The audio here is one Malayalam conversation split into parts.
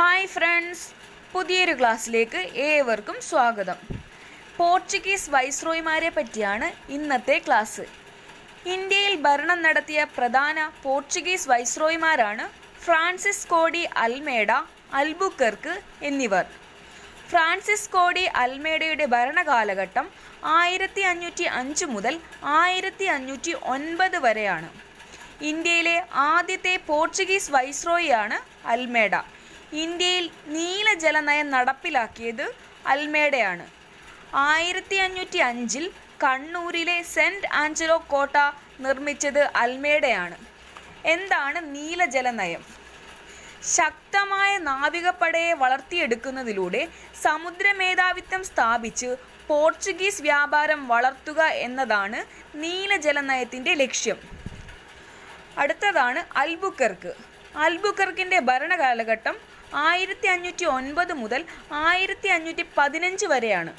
ഹായ് ഫ്രണ്ട്സ് പുതിയൊരു ക്ലാസ്സിലേക്ക് ഏവർക്കും സ്വാഗതം. പോർച്ചുഗീസ് വൈസ്രോയിമാരെ പറ്റിയാണ് ഇന്നത്തെ ക്ലാസ്. ഇന്ത്യയിൽ ഭരണം നടത്തിയ പ്രധാന പോർച്ചുഗീസ് വൈസ്രോയിമാരാണ് ഫ്രാൻസിസ് കോഡി അൽമേഡ അൽബുക്കർക്ക് എന്നിവർ. ഫ്രാൻസിസ് കോഡി അൽമേഡയുടെ ഭരണകാലഘട്ടം ആയിരത്തി അഞ്ഞൂറ്റി അഞ്ച് മുതൽ ആയിരത്തി അഞ്ഞൂറ്റി ഒൻപത് വരെയാണ്. ഇന്ത്യയിലെ ആദ്യത്തെ പോർച്ചുഗീസ് വൈസ്രോയിയാണ് അൽമേഡ. ഇന്ത്യയിൽ നീലജല നയം നടപ്പിലാക്കിയത് അൽമേഡയാണ്. ആയിരത്തി അഞ്ഞൂറ്റി അഞ്ചിൽ കണ്ണൂരിലെ സെന്റ് ആഞ്ചലോ കോട്ട നിർമ്മിച്ചത് അൽമേഡയാണ്. എന്താണ് നീലജല നയം ശക്തമായ നാവികപ്പടയെ വളർത്തിയെടുക്കുന്നതിലൂടെ സമുദ്രമേധാവിത്വം സ്ഥാപിച്ച് പോർച്ചുഗീസ് വ്യാപാരം വളർത്തുക എന്നതാണ് നീലജലനയത്തിന്റെ ലക്ഷ്യം. അടുത്തതാണ് അൽബുക്കർക്ക്. അൽബുക്കർക്കിന്റെ ഭരണകാലഘട്ടം ആയിരത്തി അഞ്ഞൂറ്റി ഒൻപത് മുതൽ ആയിരത്തി അഞ്ഞൂറ്റി പതിനഞ്ച് വരെയാണ്.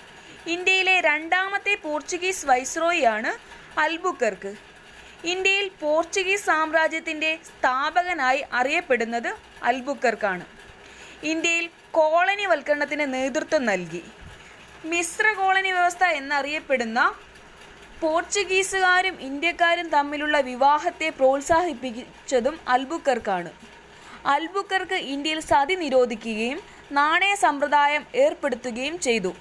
ഇന്ത്യയിലെ രണ്ടാമത്തെ പോർച്ചുഗീസ് വൈസ്രോയിയാണ് അൽബുക്കർക്ക്. ഇന്ത്യയിൽ പോർച്ചുഗീസ് സാമ്രാജ്യത്തിന്റെ സ്ഥാപകനായി അറിയപ്പെടുന്നത് അൽബുക്കർക്കാണ്. ഇന്ത്യയിൽ കോളനിവൽക്കരണത്തിന് നേതൃത്വം നൽകി. മിശ്ര കോളനി വ്യവസ്ഥ എന്നറിയപ്പെടുന്ന പോർച്ചുഗീസുകാരും ഇന്ത്യക്കാരും തമ്മിലുള്ള വിവാഹത്തെ പ്രോത്സാഹിപ്പിച്ചതും അൽബുക്കർക്കാണ്. അൽബുക്കർക്ക് ഇന്ത്യയിൽ സതി നിരോധിക്കുകയും നാണയ സമ്പ്രദായം ഏർപ്പെടുത്തുകയും ചെയ്തു.